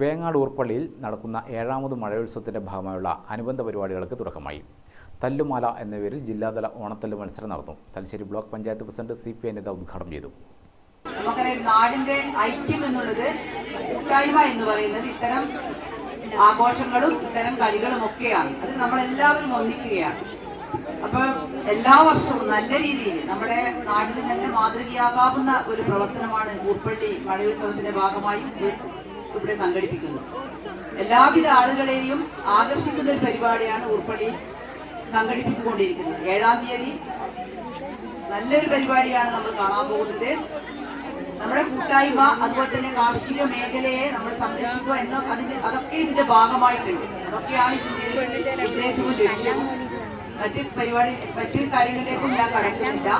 വേങ്ങാട് ഊർപ്പള്ളിയിൽ നടക്കുന്ന ഏഴാമത് മഴയോത്സവത്തിന്റെ ഭാഗമായുള്ള അനുബന്ധ പരിപാടികൾക്ക് തുടക്കമായി. തല്ലുമാല എന്ന പേരിൽ ജില്ലാതല ഓണത്തല്ല് മത്സരം നടന്നു. Thalassery block panchayat president C P Anitha ഉദ്ഘാടനം ചെയ്തു. നാടിന്റെ ഐക്യം എന്നുള്ളത് കൂട്ടായ്മ എന്ന് പറയുന്നത് ഇത്തരം ആഘോഷങ്ങളും ഇത്തരം കളികളും ഒക്കെയാണ്. അത് നമ്മളെല്ലാവരും ഒന്നിക്കുകയാണ്. അപ്പൊ എല്ലാ വർഷവും നല്ല രീതിയിൽ നമ്മുടെ നാടിന് തന്നെ മാതൃകയാകാവുന്ന ഒരു പ്രവർത്തനമാണ് ഉൾപ്പള്ളി മഴയുത്സവത്തിന്റെ ഭാഗമായി ഇവിടെ സംഘടിപ്പിക്കുന്നു. എല്ലാവിധ ആളുകളെയും ആകർഷിക്കുന്ന ഒരു പരിപാടിയാണ് ഊർപ്പള്ളി സംഘടിപ്പിച്ചുകൊണ്ടിരിക്കുന്നത്. ഏഴാം തീയതി നല്ലൊരു പരിപാടിയാണ് നമ്മൾ കാണാൻ പോകുന്നത്. നമ്മുടെ കൂട്ടായ്മ അതുപോലെ തന്നെ കാർഷിക മേഖലയെ നമ്മൾ സംരക്ഷിക്കുക എന്ന അതിന് അതൊക്കെ ഇതിന്റെ ഭാഗമായിട്ടുണ്ട്. അതൊക്കെയാണ് ഇതിന്റെ ഉദ്ദേശവും ലക്ഷ്യവും. മറ്റ് പരിപാടി മറ്റു കാര്യങ്ങളിലേക്കും ഞാൻ കടക്കുന്നില്ല.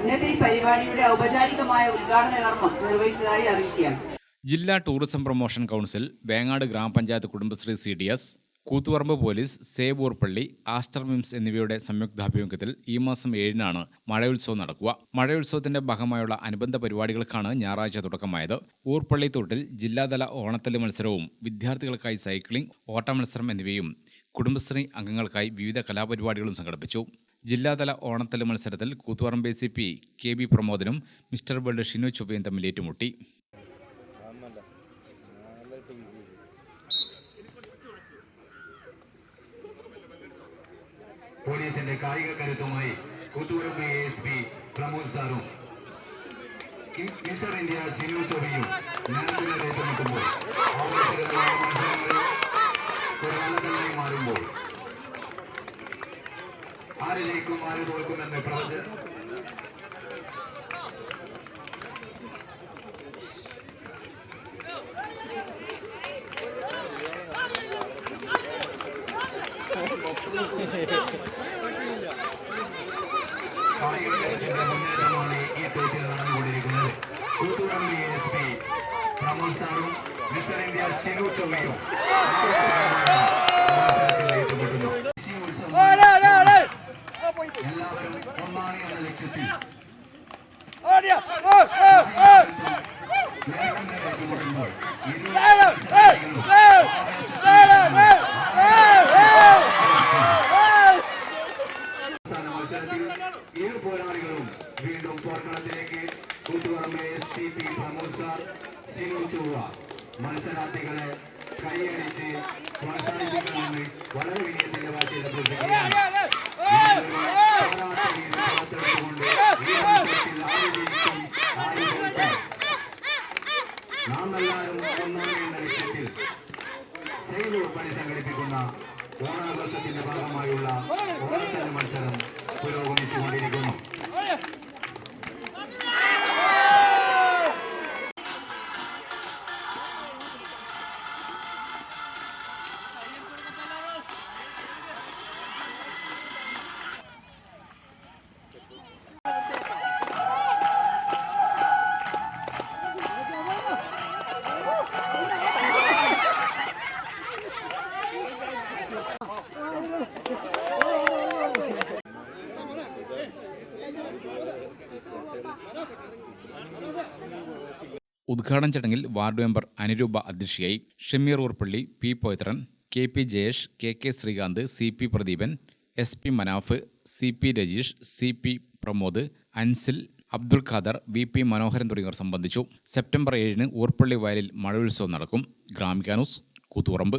ഇന്നത്തെ ഈ പരിപാടിയുടെ ഔപചാരികമായ ഉദ്ഘാടന കർമ്മം നിർവഹിച്ചതായി അറിയിക്കുകയാണ്. ജില്ലാ ടൂറിസം പ്രൊമോഷൻ കൗൺസിൽ വേങ്ങാട് ഗ്രാമപഞ്ചായത്ത് Kudumbashree C D S Koothuparamba police save Oorpally Aster MIMS എന്നിവയുടെ സംയുക്താഭിമുഖ്യത്തിൽ ഈ മാസം ഏഴിനാണ് മഴയുത്സവം നടക്കുക. മഴയുത്സവത്തിന്റെ ഭാഗമായുള്ള അനുബന്ധ പരിപാടികൾക്കാണ് ഞായറാഴ്ച തുടക്കമായത്. ഊർപ്പള്ളി തോട്ടിൽ ജില്ലാതല ഓണത്തല്ല് മത്സരവും വിദ്യാർത്ഥികൾക്കായി സൈക്ലിംഗ് ഓട്ട മത്സരം എന്നിവയും കുടുംബശ്രീ അംഗങ്ങൾക്കായി വിവിധ കലാപരിപാടികളും സംഘടിപ്പിച്ചു. ജില്ലാതല ഓണത്തല്ല് മത്സരത്തിൽ Koothuparamba A C P K B പ്രമോദനും mister world Shinu ചൊവ്വയും തമ്മിൽ ഏറ്റുമുട്ടി. പോലീസിന്റെ കായിക കരുത്തുമായി കുത്തൂരുപ്പി എസ് പി പ്രമോദ് സാറും. മിസ്റ്റർ ഇന്ത്യ സിനു ചോബിയും ഏറ്റുമുട്ടുമ്പോൾ ഈ തോറ്റിൽ നടന്നുകൊണ്ടിരിക്കുന്നത് കൂത്തുപറമ്പ് എസ് പി പ്രമോദ് സാറും മിസ്റ്റർ ഇന്ത്യ ഷിനു ചൊവ്വയും എല്ലാവരും ഒന്നാണ് എന്ന ലക്ഷ്യത്തിൽ ഇരു വീണ്ടും പോർക്കളത്തിലേക്ക് Koothuparamba S T P Pramod sir Sinu Chovva. മത്സരാർത്ഥികളെ കൈയടിച്ച് പ്രോത്സാഹിപ്പിക്കണമെന്ന് വളരെ വലിയ തോൽക്കും നാം എല്ലാവരും ഒന്നാണ് എന്ന ലക്ഷ്യത്തിൽ സെയിലൂർ പണി സംഘടിപ്പിക്കുന്ന ഓണാഘോഷത്തിന്റെ ഭാഗമായുള്ള ഓണത്തല മത്സരം പുരോഗമിച്ചുകൊണ്ടിരിക്കുന്നു. ഉദ്ഘാടന ചടങ്ങിൽ വാർഡ് മെമ്പർ അനുരൂപ അധ്യക്ഷയായി Shameer Oorpally P പോയത്രൻ K P Jayesh K K Sreekanth C P Pradeepan S P Manaf C P Rajeesh C P Pramod Ansil Abdul Khader V P Manoharan തുടങ്ങിയവർ സംബന്ധിച്ചു. സെപ്റ്റംബർ ഏഴിന് ഊർപ്പള്ളി വയലിൽ മഴയുത്സവം നടക്കും. ഗ്രാമിക ന്യൂസ് കൂത്തുപറമ്പ്.